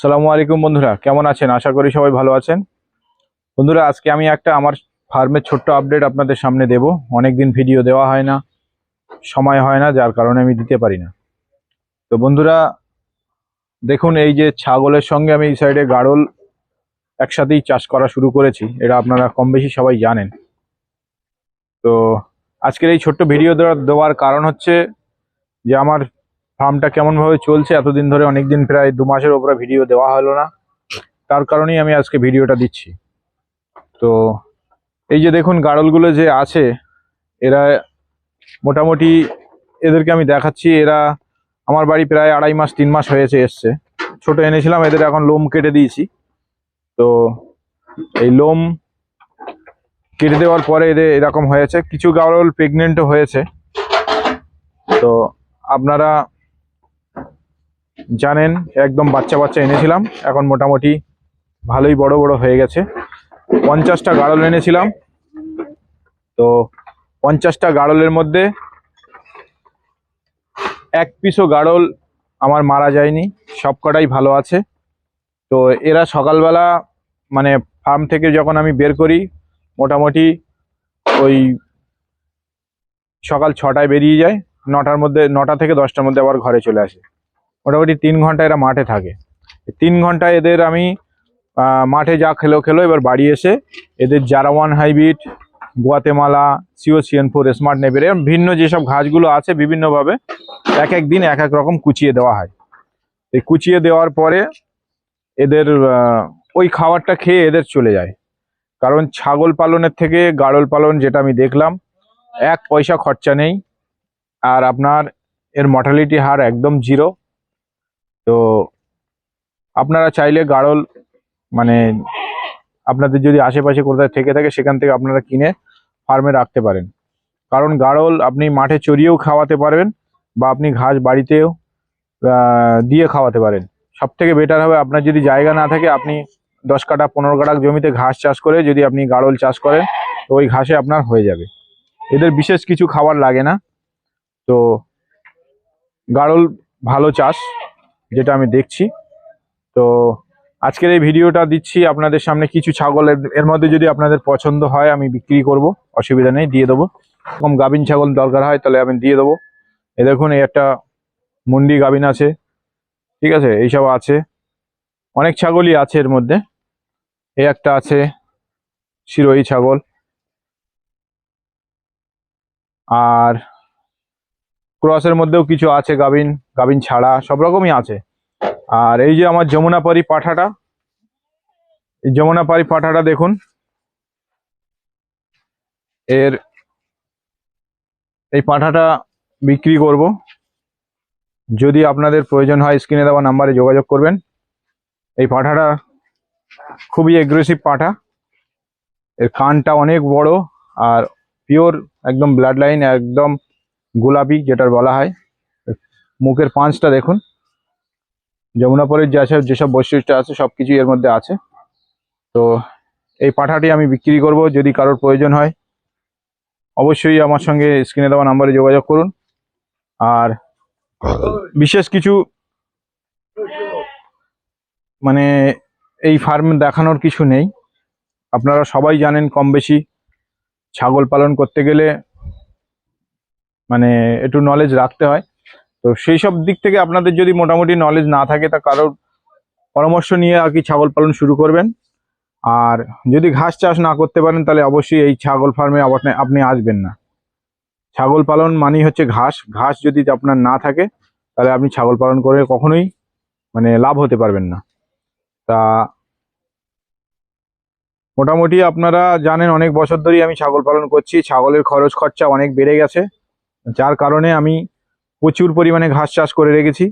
সালামু আলাইকুম বন্ধুরা, কেমন আছেন? আশা করি সবাই ভালো আছেন। বন্ধুরা, আজকে আমি একটা আমার ফার্মের ছোট্ট আপডেট আপনাদের সামনে দেব। অনেকদিন ভিডিও দেওয়া হয় না, সময় হয় না, যার কারণে আমি দিতে পারি না। তো বন্ধুরা, দেখুন, এই যে ছাগলের সঙ্গে আমি এই সাইডে গাড়ল একসাথেই চাষ করা শুরু করেছি, এটা আপনারা কম বেশি সবাই জানেন। তো আজকের এই ছোট্ট ভিডিও দেওয়ার কারণ হচ্ছে যে আমার ফার্মটা কেমনভাবে চলছে, এতদিন ধরে অনেকদিন প্রায় দু মাসের ওপরে ভিডিও দেওয়া হলো না। তার কারণেই আমি আজকে ভিডিওটা দিচ্ছি। তো এই যে দেখুন, গাড়লগুলো যে আছে, এরা মোটামুটি এদেরকে আমি দেখাচ্ছি, এরা আমার বাড়ি প্রায় আড়াই মাস, তিন মাস হয়েছে এসছে। ছোট এনেছিলাম, এদের এখন লোম কেটে দিয়েছি। তো এই লোম কেটে দেওয়ার পরে এদের এরকম হয়েছে। কিছু গাড়ল প্রেগনেন্টও হয়েছে। তো আপনারা জানেন, একদম বাচ্চা বাচ্চা এনেছিলাম, এখন মোটামুটি ভালোই বড় বড় হয়ে গেছে। পঞ্চাশটা গাড়ল এনেছিলাম। তো পঞ্চাশটা গাড়লের মধ্যে এক পিসও গাড়ল আমার মারা যায়নি, সব কটাই ভালো আছে। তো এরা সকালবেলা মানে ফার্ম থেকে যখন আমি বের করি, মোটামুটি ওই সকাল ছটায় বেরিয়ে যায়, নটার মধ্যে, নটা থেকে দশটার মধ্যে আবার ঘরে চলে আসে। মোটামুটি তিন ঘণ্টা এরা মাঠে থাকে। তিন ঘণ্টা এদের আমি মাঠে যা খেলো খেলো, এবার বাড়ি এসে এদের জারাওয়ান hybrid, Guatemala CO CN four smart নেপের ভিন্ন যেসব ঘাসগুলো আছে বিভিন্নভাবে এক এক দিন এক এক রকম কুচিয়ে দেওয়া হয়। এই কুচিয়ে দেওয়ার পরে এদের ওই খাবারটা খেয়ে এদের চলে যায়। কারণ ছাগল পালনের থেকে গাড়ল পালন যেটা আমি দেখলাম, এক পয়সা খরচা নেই। আর আপনার এর মর্টালিটি হার একদম জিরো তো আপনারা চাইলে গাড়ল মানে আপনাদের যদি আশেপাশে কোথায় থেকে থাকে সেখান থেকে আপনারা কিনে ফার্মে রাখতে পারেন। কারণ গাড়ল আপনি মাঠে চড়িয়েও খাওয়াতে পারবেন বা আপনি ঘাস বাড়িতেও দিয়ে খাওয়াতে পারেন। সব থেকে বেটার হবে আপনার যদি জায়গা না থাকে, আপনি দশ কাটা পনেরো কাটা জমিতে ঘাস চাষ করে যদি আপনি গাড়ল চাষ করেন, তো ওই ঘাসে আপনার হয়ে যাবে। এদের বিশেষ কিছু খাবার লাগে না। তো গাড়ল ভালো চাষ। যেটা আমি দেখছি। তো আজকের এই ভিডিওটা দিচ্ছি আপনাদের সামনে কিছু ছাগল এর- মধ্যে যদি আপনাদের পছন্দ হয় আমি বিক্রি করব, অসুবিধা নেই, দিয়ে দেবো। কম গাভিন ছাগল দরকার হয় তাহলে আমি দিয়ে দেবো। এ দেখুন, এই একটা মুন্ডি গাভিন আছে, ঠিক আছে, এইসব আছে। অনেক ছাগলই আছে এর মধ্যে। এই একটা আছে শিরোই ছাগল। আর ক্রসের মধ্যেও কিছু আছে গাভিন গাভিন ছাড়া, সব রকমই আছে। আর এই যে আমার যমুনাপাড়ি পাঠাটা, এই যমুনাপাড়ি পাঠাটা দেখুন। এর এই পাঠাটা বিক্রি করব। যদি আপনাদের প্রয়োজন হয়, স্ক্রিনে দেওয়া নাম্বারে যোগাযোগ করবেন। এই পাঠাটা খুবই এগ্রেসিভ পাঠা। এর কানটা অনেক বড় আর পিওর একদম ব্লাড লাইন একদম গোলাপি যেটার বলা হয়। মুখের পাঁচটা দেখুন। যমুনাপুরের যে আছে, যেসব বৈশিষ্ট্য আছে সব কিছুই এর মধ্যে আছে। তো এই পাঠাটি আমি বিক্রি করব যদি কারোর প্রয়োজন হয়। অবশ্যই আমার সঙ্গে স্ক্রিনে দেওয়া নাম্বারে যোগাযোগ করুন। আর বিশেষ কিছু মানে এই ফার্ম দেখানোর কিছু নেই। আপনারা সবাই জানেন কম বেশি ছাগল পালন করতে গেলে মানে একটু নলেজ রাখতে হয়। তো সেই সব দিক থেকে আপনাদের যদি মোটামুটি নলেজ না থাকে, তা কারোর পরামর্শ নিয়ে আর কি ছাগল পালন শুরু করবেন। আর যদি ঘাস চাষ না করতে পারেন, তাহলে অবশ্যই এই ছাগল ফার্মে আপনি আসবেন না। ছাগল পালন মানেই হচ্ছে ঘাস। ঘাস যদি আপনার না থাকে, তাহলে আপনি ছাগল পালন করে কখনোই মানে লাভ হতে পারবেন না। তা মোটামুটি আপনারা জানেন, অনেক বছর ধরেই আমি ছাগল পালন করছি। ছাগলের খরচ খরচা অনেক বেড়ে গেছে। যার কারণে আমি প্রচুর পরিমাণে ঘাস চাষ করে রেখেছি।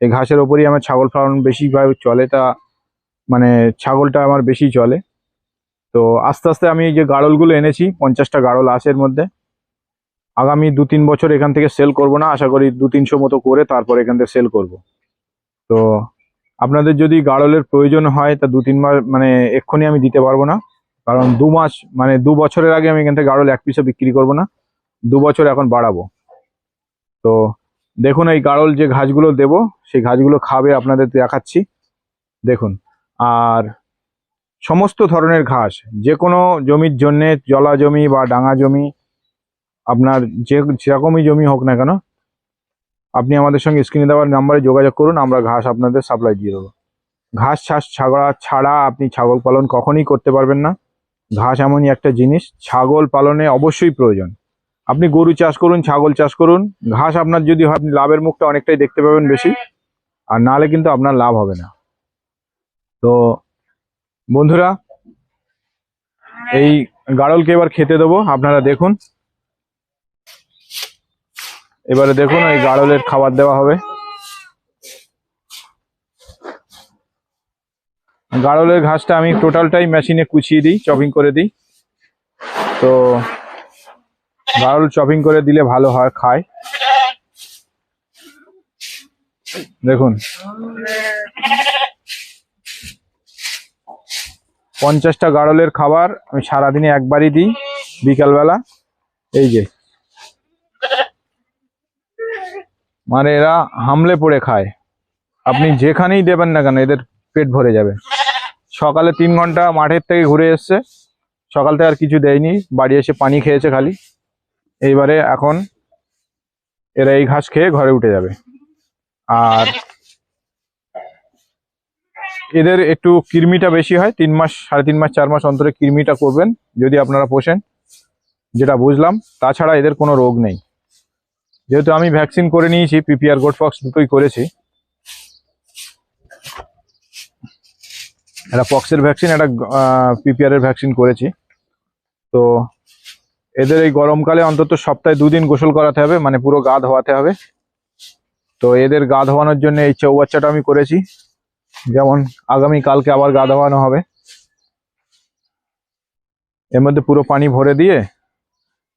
এই ঘাসের ওপরই আমার ছাগল ফার্ম বেশিভাবে চলে তা মানে ছাগলটা আমার বেশি চলে। তো আস্তে আস্তে আমি এই যে গাড়লগুলো এনেছি, পঞ্চাশটা গাড়ল আসের মধ্যে। আগামী দু তিন বছর এখান থেকে সেল করব না, আশা করি দু তিনশো মতো করে তারপর এখান থেকে সেল করব। তো আপনাদের যদি গাড়লের প্রয়োজন হয়, তা দু তিন মাস মানে এক্ষুনি আমি দিতে পারব না। কারণ দু মাস মানে দু বছরের আগে আমি এখান থেকে গাড়ল এক পিসও বিক্রি করব না। দু বছর এখন বাড়াবো। তো দেখুন এই গাড়ল যে ঘাসগুলো দেবো, সেই ঘাসগুলো খাবে আপনাদের দেখাচ্ছি। দেখুন, আর সমস্ত ধরনের ঘাস যে কোনো জমির জন্যে, জলা জমি বা ডাঙা জমি, আপনার যে যেরকমই জমি হোক না কেন, আপনি আমাদের সঙ্গে স্ক্রিনে দেওয়ার নাম্বারে যোগাযোগ করুন, আমরা ঘাস আপনাদের সাপ্লাই দিয়ে দেবো। ঘাস ছাস ছাগড়া ছাড়া আপনি ছাগল পালন কখনই করতে পারবেন না। ঘাস এমনই একটা জিনিস, ছাগল পালনে অবশ্যই প্রয়োজন। আপনি গরু চাষ করুন, ছাগল চাষ করুন, ঘাস আপনার যদি হয়, আপনি লাভের মুখটা অনেকটাই দেখতে পাবেন বেশি। আর নাহলে কিন্তু আপনার লাভ হবে না। তো বন্ধুরা, এই গাড়লকে এবার খেতে দেবো, আপনারা দেখুন। এবারে দেখুন, এই গাড়লের খাবার দেওয়া হবে। গাড়লের ঘাসটা আমি টোটালটাই মেশিনে কুচিয়ে দিই চপিং করে দিই। তো গাড়ল চপিং করে দিলে ভালো হয় খায়। দেখুন। পঞ্চাশটা গাড়লের খাবার আমি সারাদিনে একবারই দিই বিকালবেলা। এই যে। মানে এরা হামলে পড়ে খায়। আপনি যেখানেই দেবেন না কেন, এদের পেট ভরে যাবে। সকালে তিন ঘণ্টা মাঠের থেকে ঘুরে এসছে। সকাল থেকে আর কিছু দেয়নি। বাড়ি এসে পানি খেয়েছে খালি। এইবারে এখন এরা এই ঘাস খেয়ে ঘরে উঠে যাবে। আর এদের একটু কৃমিটা বেশি হয়, তিন মাস, সাড়ে তিন মাস, চার মাস অন্তরে কৃমিটা করবেন, যদি আপনারা পোষেন, যেটা বুঝলাম। তাছাড়া এদের কোনো রোগ নেই। যেহেতু আমি ভ্যাকসিন করে নিয়েছি, পিপিআর, গোট ফক্স দুটোই করেছি। একটা পক্সের ভ্যাকসিন, একটা পিপিআর এর ভ্যাকসিন করেছি। তো এদের এই গরমকালে অন্তত সপ্তাহে দুদিন গোসল করাতে হবে মানে পুরো গা ধোয়াতে হবে। তো এদের গা ধোয়ানোর জন্য এই চৌবাচ্চাটা আমি করেছি। যেমন আগামী কালকে আবার গা ধোয়ানো হবে। এর মধ্যে পুরো পানি ভরে দিয়ে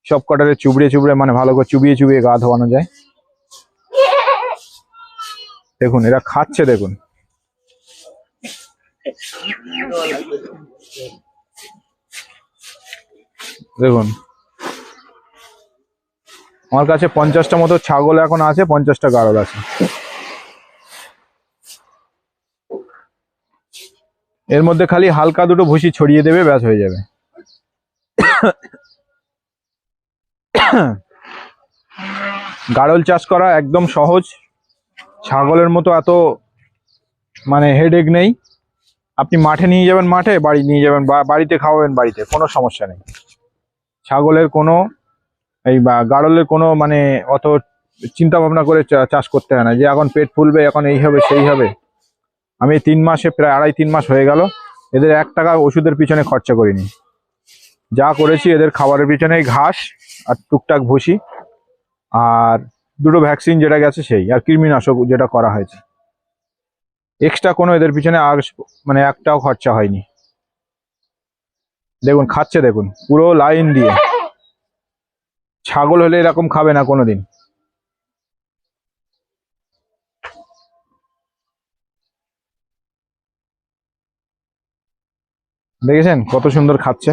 সব কটারে চুবড়ে চুবড়ে মানে ভালো করে চুবিয়ে চুবিয়ে গা ধোয়ানো যায়। দেখুন, এরা খাচ্ছে, দেখুন। দেখুন আমার কাছে পঞ্চাশটা মতো ছাগল এখন আছে, পঞ্চাশটা গাড়ল আছে। এর মধ্যে খালি হালকা দুটো ভুসি ছড়িয়ে দেবে, ব্যাস হয়ে যাবে। গাড়ল চাষ করা একদম সহজ। ছাগলের মতো এত মানে হেডেক নেই। আপনি মাঠে নিয়ে যাবেন মাঠে, বাড়ি নিয়ে যাবেন বাড়িতে খাওয়াবেন বাড়িতে, কোনো সমস্যা নেই। ছাগলের কোনো এই বা গাড়লের কোনো মানে অত চিন্তা ভাবনা করে চাষ করতে হয় না। যে এখন পেট ফুলবে, এখন এই হবে, সেই হবে। আমি তিন মাসে, প্রায় আড়াই তিন মাস হয়ে গেল, এদের এক টাকা ওষুধের পিছনে খরচা করিনি। যা করেছি, এদের খাবারের পিছনে ঘাস আর টুকটাক ভুসি আর দুটো ভ্যাকসিন যেটা গেছে সেই, আর কৃমিনাশক যেটা করা হয়েছে। এক্সট্রা কোনো এদের পিছনে আর মানে একটাও খরচা হয়নি। দেখুন, খাচ্ছে দেখুন, পুরো লাইন দিয়ে। ছাগল হলে এরকম খাবে না কোনোদিন। দেখেছেন কত সুন্দর খাচ্ছে?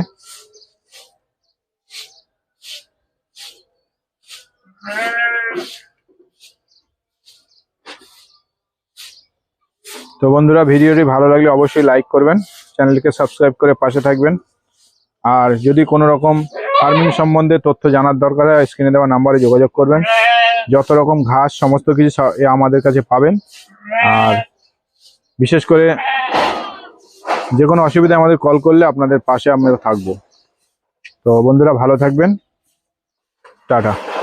তো বন্ধুরা, ভিডিওটি ভালো লাগলে অবশ্যই লাইক করবেন চ্যানেলকে সাবস্ক্রাইব করে পাশে থাকবেন। আর যদি কোনো রকম ফার্মিং সম্বন্ধে তথ্য জানার দরকার হয় স্ক্রিনে দেওয়া নাম্বারে যোগাযোগ করবেন। যত রকম ঘাস, সমস্ত কিছু আমাদের কাছে পাবেন। আর বিশেষ করে যে কোনো অসুবিধা আমাদের কল করলে আপনাদের পাশে আমরা থাকব। তো বন্ধুরা ভালো থাকবেন। টাটা।